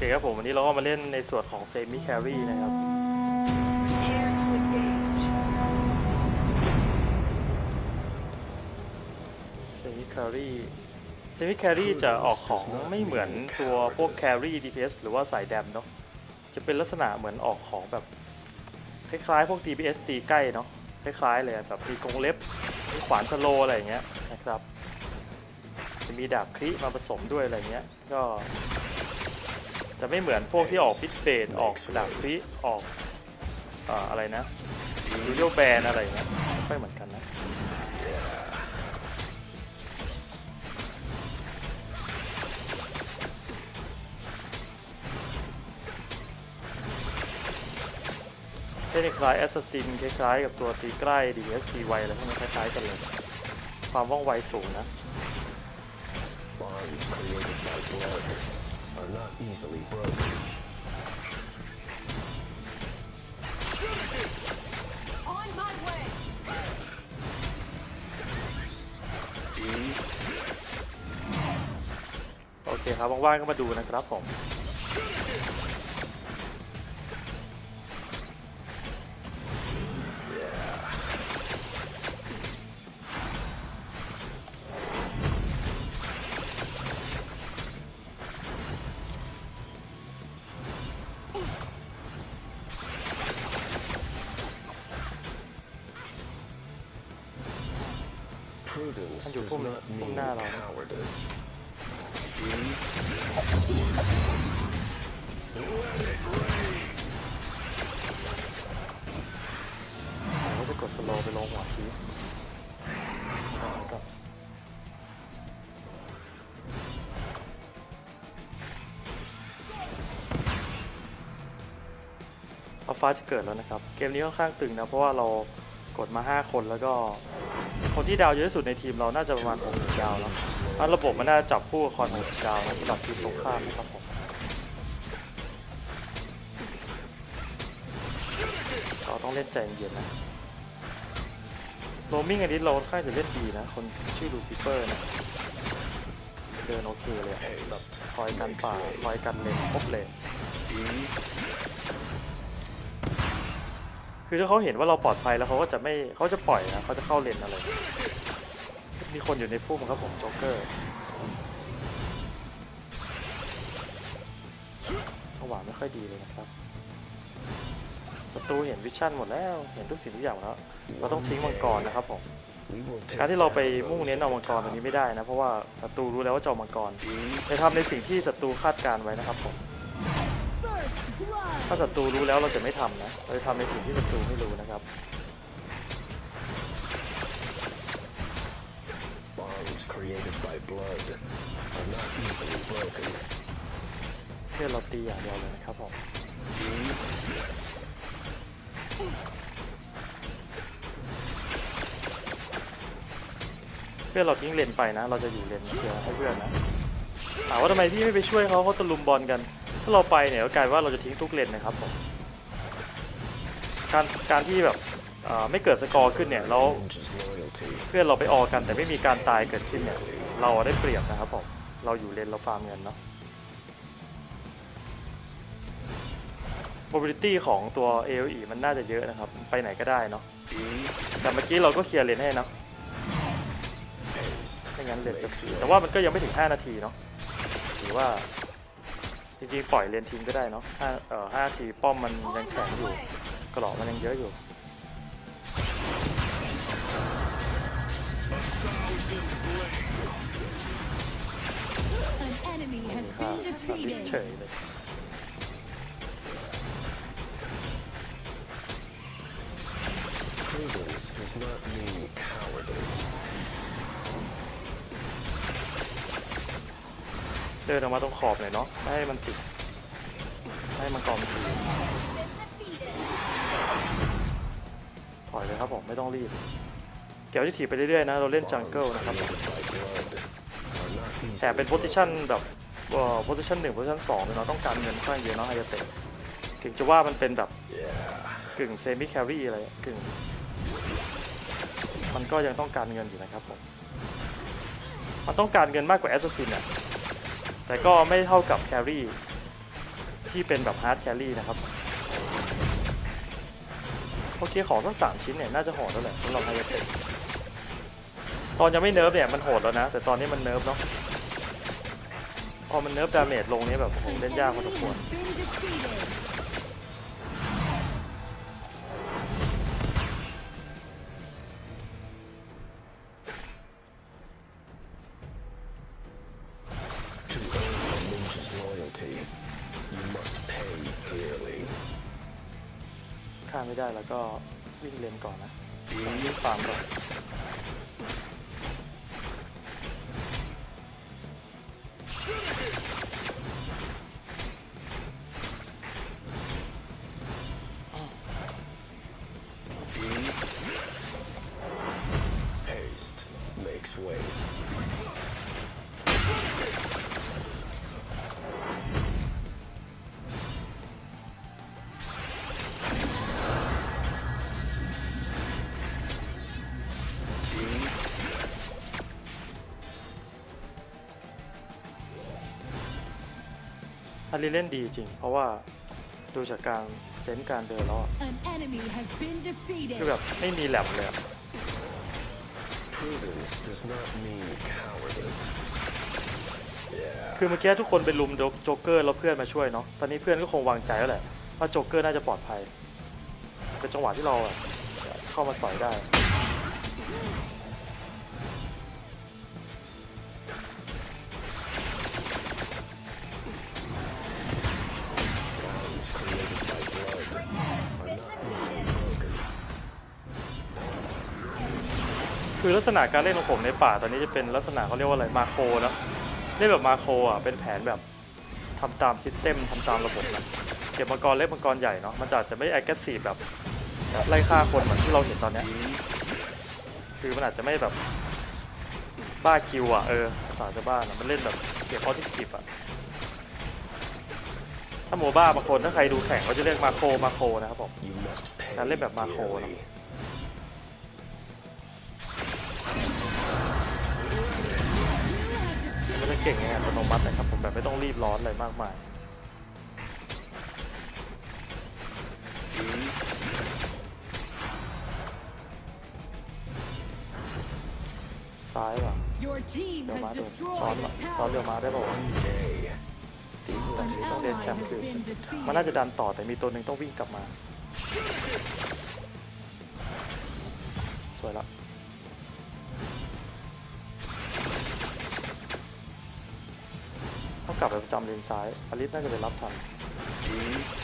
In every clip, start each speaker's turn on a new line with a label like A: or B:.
A: เคครับผมวันนี้เราก็มาเล่นในส่วนของเซมิแครีนะครับ
B: Prepare to engage.
A: เซมิแครีเซมิแครีจะออกของไม่เหมือนตัวพวกแครี DPS หรือว่าสายแดมเนาะ จะเป็นลักษณะเหมือนออกของแบบ คล้ายๆ พวก DPS ตีใกล้เนาะ คล้ายๆ เลยอะแบบมีกรงเล็บมีขวานสโลว์อะไรอย่างเงี้ยนะครับ จะมีดาบคริมาผสมด้วยอะไรเงี้ย ก็ จะไม่เหมือนพวกที่ออกพิเบดออกดาบคริออกเอ่อะไรนะยูโยแบนอะไรอย่างเงี้ยไม่เหมือนกันนะเล่นคล้ายแอสซัสซินคล้ายๆกับตัวตีใกล้ DPS ตีไวอะไรพวกนี้คล้ายๆกันเลย ความว่องไวสูงนะ
C: are not easily broken.
B: On my way.
A: โอเคครับว่างๆก็มาดูนะครับผม ฟ้าจะเกิดแล้วนะครับ เกมนี้ค่อนข้างตึงนะ เพราะว่าเรากดมา 5 คนแล้วก็ คนที่ดาวเยอะที่สุดในทีมเราน่าจะประมาณ6ดาวแล้วอะระบบมันน่าจะจับคู่กับคอน6ดาวนะสำหรับทีมตรงข้ามนะครับผมเราต้องเล่นใจเย็นนะโรมิงอันนี้เราค่อนข้างจะเล่นดีนะ คนชื่อลูซิเฟอร์นะเดินโอเคเลยแบบคอยกันป่าคอยกันเลนครบเลน คือถ้าเขาเห็นว่าเราปลอดภัยแล้วเขาก็จะไม่เขาจะปล่อยนะเขาจะเข้าเลนอะไร มีคนอยู่ในพุ่มครับผมโจ๊กเกอร์จังหวะไม่ค่อยดีเลยนะครับศัตรูเห็นวิชั่นหมดแล้วเห็นทุกสิ่งทุกอย่างแล้ว เราต้องทิ้งมังกรนะครับผมการที่เราไปมุ่งเน้นเอามังกรตัวนี้ไม่ได้นะ เพราะว่าศัตรูรู้แล้วว่าจะเอมังกรไปทำในสิ่งที่ศัตรูคาดการณ์ไว้นะครับผม ถ้าศัตรูรู้แล้วเราจะไม่ทำนะ เราจะทำในสิ่งที่ศัตรูไม่รู้นะครับ
C: bonds created by blood are not easily broken.
A: เพื่อเราตีอย่างเดียวเลยนะครับผมเพื่อนเราทิ้งเลนไปนะ เราจะอยู่เลนเชียร์ให้เพื่อนนะถามว่าทำไมพี่ไม่ไปช่วยเขาเขาตะลุมบอลกัน ถ้าเราไปเนี่ยก็กลายว่าเราจะทิ้งทุกเลนนะครับผมการการที่แบบไม่เกิดสกอร์ขึ้นเนี่ยแล้วเพื่อนเราไปออกันแต่ไม่มีการตายเกิดขึ้นเนี่ยเราได้เปรียบนะครับผมเราอยู่เลนเราฟาร์มเงินเนาะ mobility ของตัว AOE มันน่าจะเยอะนะครับ ไปไหนก็ได้เนาะแต่เมื่อกี้เราก็เคลียร์เลนให้เนาะไม่งั้นเลนจะฟรีแต่ว่ามันก็ยังไม่ถึง 5 นาทีเนาะถือว่า จริงๆปล่อยเลนทิ้งก็ได้เนาะ5เอ่อ5นาทีป้อมมันยัง
B: On
A: แข็ง
B: my
A: อยู่
B: way.
A: กรอบมันยังเยอะอยู่
D: An enemy has
A: ค่า
D: been
A: แบบนี้
D: defeated.
A: เฉยเลย เดินออกมาตรงขอบหน่อยเนาะให้มันติดให้มันกรอบมันติดถอยเลยครับผมไม่ต้องรีบเกี่ยวที่ถีบไปเรื่อยๆนะเราเล่นจังเกิลนะครับแต่เป็นโพซิชันแบบเอ่อโพซิชันหนึ่งโพซิชันสองเราต้องการเงินค่อนข้างเยอะเนาะไฮยาเตะถึงจะว่ามันเป็นแบบกึ่งเซมิแครีอะไรกึ่งมันก็ยังต้องการเงินอยู่นะครับผมมันต้องการเงินมากกว่าแอสซัสซินอะ แต่ก็ไม่เท่ากับแครี่ที่เป็นแบบฮาร์ดแครี่นะครับโอเคของทั้งสามชิ้นเนี่ยน่าจะโหดแล้วแหละสำหรับไฮยาเตะตอนยังไม่เนิร์ฟเนี่ยมันโหดแล้วนะ แต่ตอนนี้มันเนิร์ฟเนาะพอมันเนิร์ฟดาเมจลงเนี่ยแบบผ
D: ม
A: เล่นยากพอสมควร ฆ่าไม่ได้แล้วก็วิ่งเลนก่อนนะวิ่งฟาร์มก่อน รีเล่นดีจริง เพราะว่าดูจากการเซนส์การเดินแล้วอะ
D: An enemy has been
A: คือ
D: defeated.
A: แบบไม่มีแหลมเลยอะ
C: Prudence does not mean cowardice. Yeah.
A: คือเมื่อกี้ทุกคนไปลุมโจ๊กโจ๊กเกอร์แล้วเพื่อนมาช่วยเนาะ ตอนนี้เพื่อนก็คงวางใจแล้วแหละว่าโจ๊กเกอร์น่าจะปลอดภัย เป็นจังหวะที่เราอะเข้ามาสอยได้ ลักษณะการเล่นของผมในป่าตอนนี้จะเป็นลักษณะเขาเรียกว่าอะไรมาโครนะเล่นแบบมาโครอะเป็นแผนแบบทำตามซิสเต็มทำตามระบบนะเก็บมังกรเล็กมังกรใหญ่เนาะมันอาจจะไม่แอคทีฟแบบไล่ฆ่าคนเหมือนที่เราเห็นตอนเนี้ยคือมันอาจจะไม่แบบบ้าคิวอะเออภาษาจะบ้านะมันเล่นแบบเก็บออทิสติฟอะถ้าโมบ้าบางคนถ้าใครดูแข่งก็จะเรียกมาโครมาโครนะครับผมการเล่นแบบมาโครนะ เก่งในอัตโนมัตินะครับผมแบบไม่ต้องรีบร้อนอะไรมากมายซ้ายว่ะ
D: Your team
A: เดี๋ยวมา
D: has
A: ดูซ้อน
D: destroyed
A: มา
D: a
A: ซ้อนเดี๋ยว
D: tower.
A: มาได้ป่าวะ
C: Day. These
A: แต่
D: An
A: ทีนี้ต้องเล่น
D: ally
A: แชมป์
D: has
A: ฟิว
D: been
A: มันน่าจะ
D: defeated.
A: ดันต่อแต่มีตัวหนึ่งต้องวิ่งกลับมา สวยละ กลับไปประจำเลนซ้ายอลิสน่าจะไปรับทัน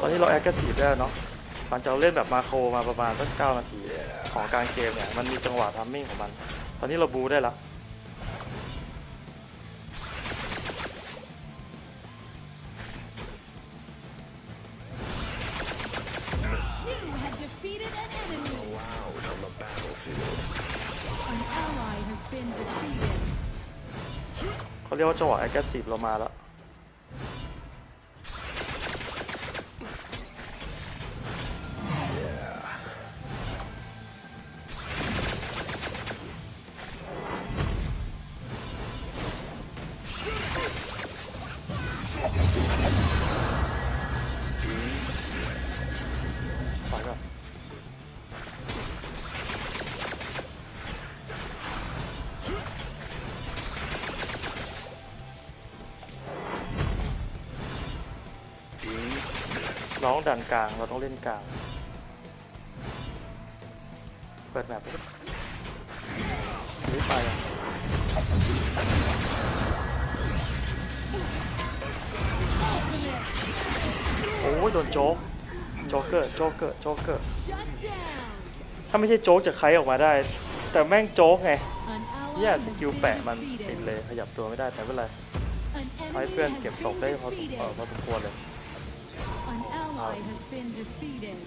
A: ตอนนี้เราแอคทีฟได้แล้วเนาะหลังจากเล่นแบบมาโครมาประมาณสักเก้านาทีของการเกมเนี่ย มันมีจังหวะทัมมิ่งของมัน ตอนนี้เราบูได้ล้ว
D: You have defeated an enemy.
C: Allowed on the battlefield.
D: An ally has been defeated.
A: เขาเรียกว่าจังหวะแอคทีฟเรามาแล้ว น้องดันกลาง เราต้องเล่นกลาง เปิดแมปไปดินี่ไปโอ้ยโดนโจ๊กโจ๊กเกอร์ โจ๊กเกอร์ โจ๊กเกอร์ ถ้าไม่ใช่โจ๊กจะไครออกมาได้ แต่แม่งโจ๊กไง
D: An
A: เนี่ยสกิลแปะมันติด
D: defeated.
A: เลย ขยับตัวไม่ได้แต่ไม่เป็นไรให้เพื่อนเก็บตกได้พอสมควรเลย
D: ally has been defeated.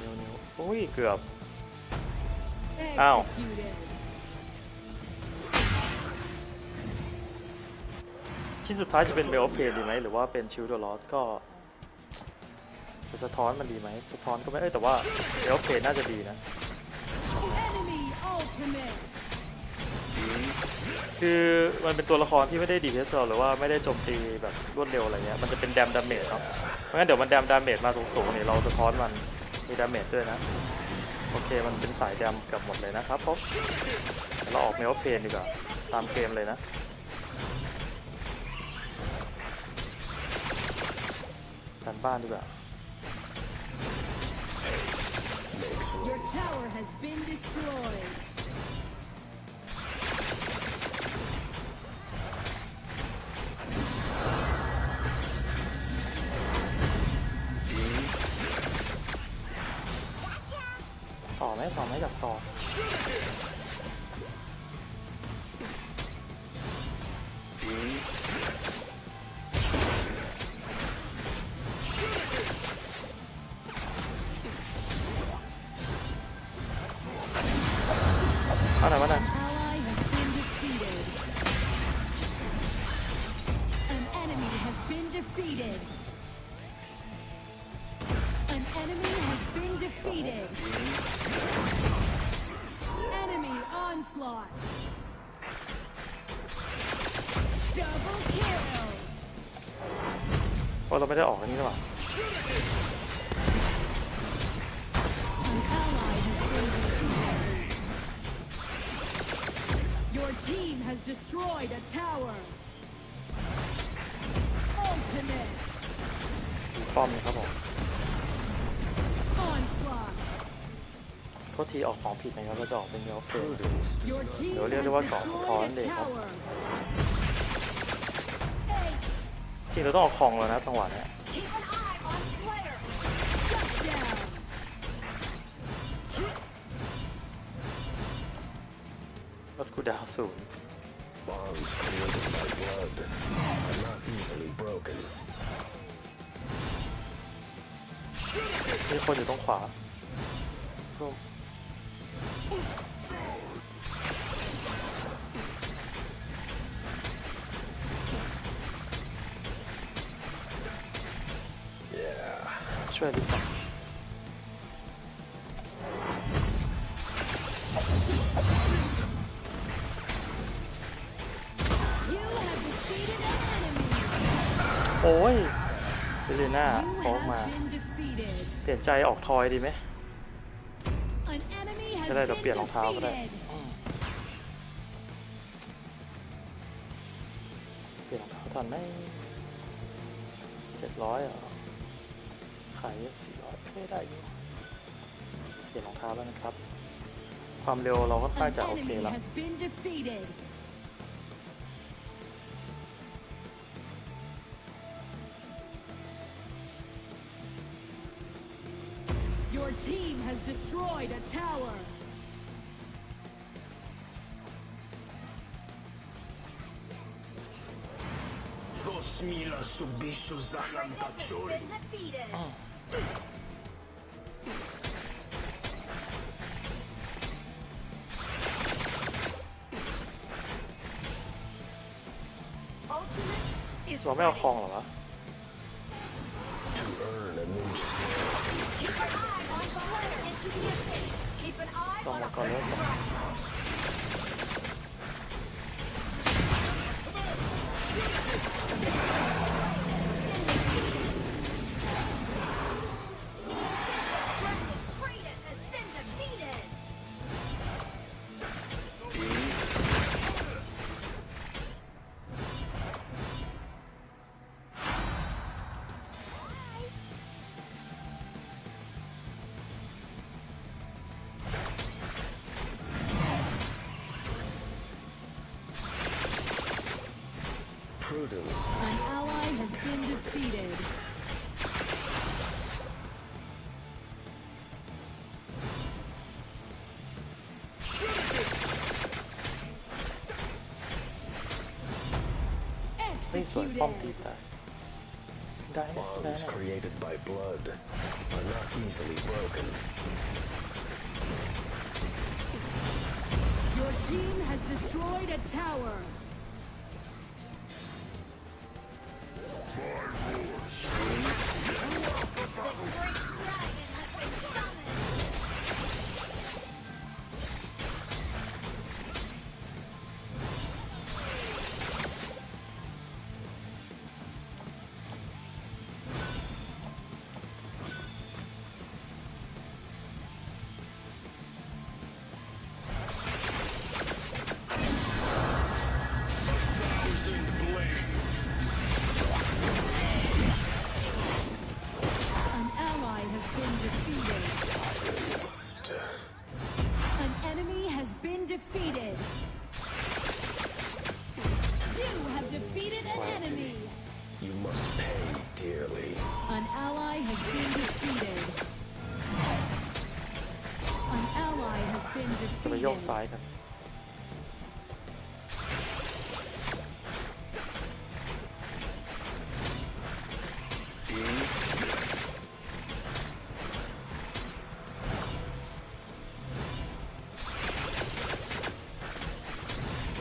A: นิ้วนิ้วๆอุ้ยเกือบ Ow.
D: Executed.
A: ชิ้นสุดท้ายจะเป็นเบลเพนดีไหมหรือว่าเป็นชิลด์ลอสก็ จะสะท้อนมันดีไหมสะท้อนก็ไม่เอ้ยแต่ว่าเบลเพนน่าจะดีนะ
D: Enemy ultimate.
A: คือมันเป็นตัวละครที่ไม่ได้ดีเพสหรือว่าไม่ได้โจมตีแบบรวดเร็วอะไรเงี้ยมันจะเป็นแดมดาเมจเนาะเพราะงั้นเดี๋ยวมันแดมดาเมจมาสูงๆเนี่ยเราสะท้อนมันมีดาเมจด้วยนะโอเคมันเป็นสายดมกับหมดเลยนะครับเพราะเราออกเมลเพนดีกว่าตามเกมเลยนะการบ้านดีกว่า ให้สองไม่จับต่อ ไม่ได้ออกอันนี้หรอ
D: An ally has been defeated. Your team has destroyed a tower. Ultimate
A: ป้อมนะครับผม
D: onslaught.
A: โทษทีออกของผิดนะครับเราจะออกเป็นเมลเฟน
C: prudence does
D: Your
C: not
D: team
A: Yo,
D: has
A: lihat dia wakak, kawan
D: destroyed a
A: dia.
D: tower.
A: จริ ที่เราต้องเอาคลองแล้วนะจังหวะเนี้รถกูดาวศูนมีคนอยู่ตรงขวา ช่วยดิสัก
D: You have defeated an enemy.
A: โอ้ยเซเลน่า
D: You
A: โค้งมา เปลี่ยนใจออกทอยดีไหมจะได้เดี๋ยวเปลี่ยนรองเท้าก็ได้เปลี่ยนรองเท้าทันไหมเจ็ดร้อยเหรอ ขายสี่ร้อยไม่ได้อยู่เปลี่ยนรองเท้าแล้วนะครับ ความเร็วเราก็ค่อนข้าง
D: An
A: จะโอเค
D: enemy
A: แล้ว
D: has been defeated. Your team has destroyed a tower.
C: Dos mil subishos
B: Kratos has been defeated. Ultimate is
A: เราไม่เอา
B: An
D: ally has been defeated.
A: Hey, สวยป้อมตี
D: Executed.
A: ตายได้นะได้
C: bonds
A: นะ
C: created by blood are not easily broken.
D: Your team has destroyed a tower.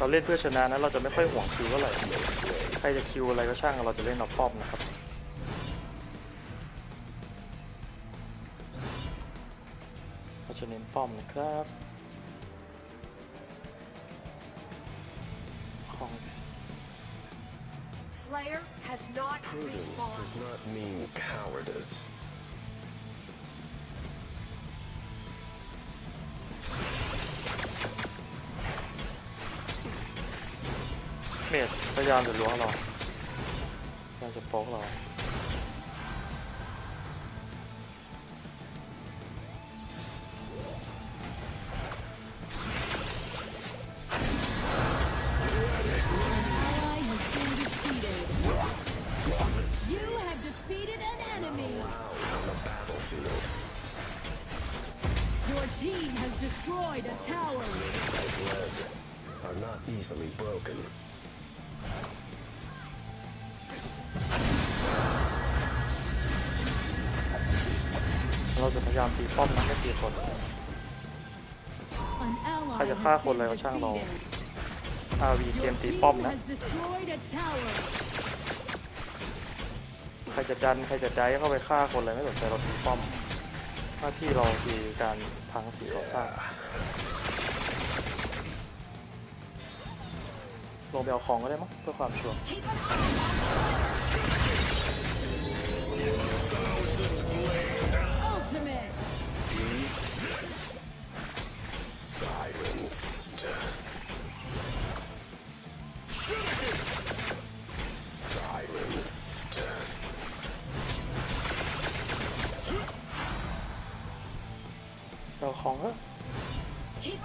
A: เราเล่นเพื่อชนะนะเราจะไม่ค่อยห่วงคิวเท่าไหร่ใครจะคิวอะไรก็ช่างเราจะเล่นเอาป้อมนะครับเราจะเน้นป้อมนะครับ ของ
B: Slayer has not
C: Prudence
B: respawned.
C: does not mean cowardice.
A: เมจพยายามจะล้วงเราพยายามจะโป๊กเรา ตีป้อมนะไม่ตีคน
D: An ally
A: ใครจะฆ่า
D: has
A: คนอะไร
D: been
A: ก็ช่างเรา
D: defeated.
A: RV เก
D: Your
A: มตี
D: team
A: ป้อมนะ
D: has destroyed a tower.
A: ใครจะดันใครจะได้เข้าไปฆ่าคนอะไรไม่สนใจเราตีป้อม หน้าที่เราคือการพังสีก่อสร้างลงไปเอาของก็ได้มั้งเพื่อความชัวร์ เอาของ
B: เถอะ
A: Keep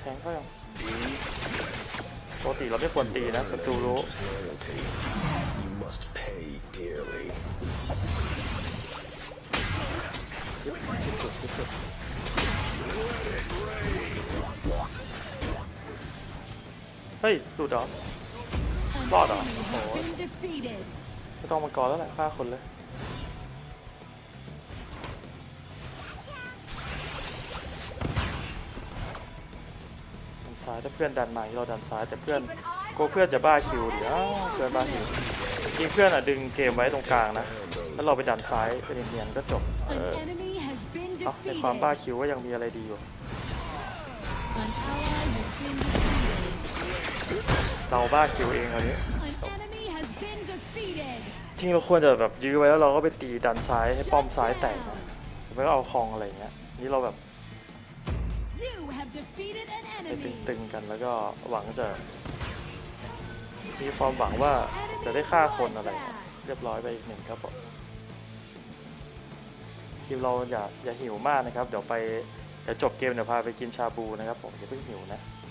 A: แทงก็ยังปกติเราไม่ควรตีนะศัตูรู้ ฮ้ยดูดเหรอ
D: An
A: Lord,
D: enemy
A: oh.
D: has been defeated.
A: ไม่ต้องมังกรแล้วแหละฆ่าคนเลยดันซ้ายถ้าเพื่อนดันมาเราดันซ้ายแต่เพื่อน
B: Keep an eye
A: กลัวเพื่อนจะบ้าคิวเดี๋ยวเพื่อนบ้าคิวจริงๆเพื่อนอะดึงเกมไว้ตรงกลางนะแล้วเราไปดันซ้ายเป็นเนียนๆก็จบเอ
D: An
A: อ
D: enemy has been
A: เอาในความบ้า
D: defeated.
A: คิวก็ยังมีอะไรดีอยู่ เราบ้าคิวเองอันนี้
D: An enemy has been defeated.
A: จริงเราควรจะแบบยื้อไว้แล้วเราก็ไปตีดันซ้ายให้ป้อมซ้ายแตกนะหรือไม่ก็เอาคลองอะไรอย่างเงี้ยนี่เราแบบ
D: You have defeated an
A: ไป
D: enemy.
A: ตึงๆกันแล้วก็หวังจะมีความหวังว่าจะได้ฆ่าคนอะไรเรียบร้อยไปอีกหนึ่งครับผมทีมเราอย่าอย่าหิวมากนะครับ เดี๋ยวไปเดี๋ยวจบเกมเดี๋ยวพาไปกินชาบูนะครับผมอย่าเพิ่งหิวนะ
B: Keep an eye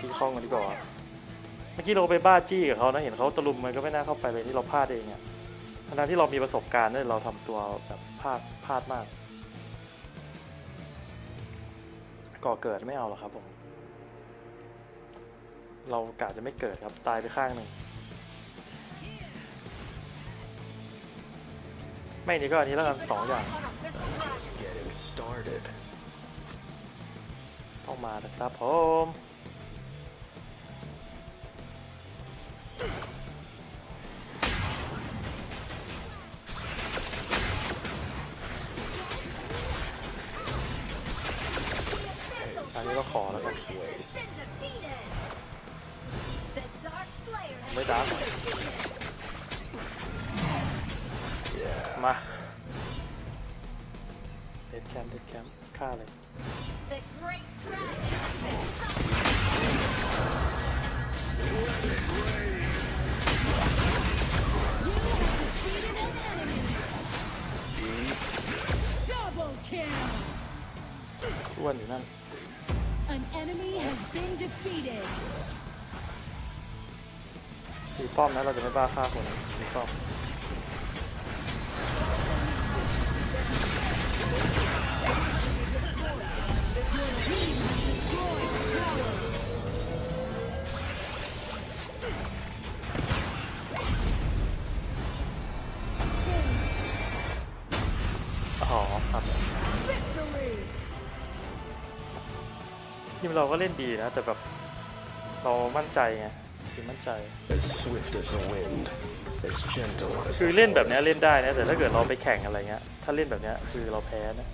A: ที่ห้องกันดีกว่าเมื่อกี้เราไปบ้าจี้กับเขานะเห็นเขาตะลุมมันก็ไม่น่าเข้าไปเลยที่เราพลาดเองอะทั้งๆที่เรามีประสบการณ์เนี่ยเราทำตัวแบบพลาดพลาดมาก ก่อเกิดไม่เอาหรอกครับผมเรากะจะไม่เกิดครับตายไปข้างหนึ่งไม่นี่ก็อันนี้แล้วกันสองอย่างต้องมานะครับผม ก็ขอแล้วกัน
B: Has been defeated. The Dark Slayer has
A: ไม่ดัง
B: been defeated.
A: มาเด็ดแคมป์เด็ดแคมป์ฆ่าเลย
B: The Great Dragon has been summoned.
D: Defeated an enemy. Double kill.
A: อ้วนอยู่นั่น
D: An enemy has been defeated.
A: ตีป้อมนะเราจะไม่บ้าฆ่าคนตีป้อม มเราก็เล่นดีนะ แต่แบบเรามั่นใจไงทีมมั่นใจ
C: As swift as the wind, as gentle as
A: คือ
C: the
A: เล่นแบบเนี้ย
C: forest.
A: เล่นได้นะแต่ถ้าเกิดเราไปแข่งอะไรเงี้ยถ้าเล่นแบบเนี้ยคือเราแพ้นะ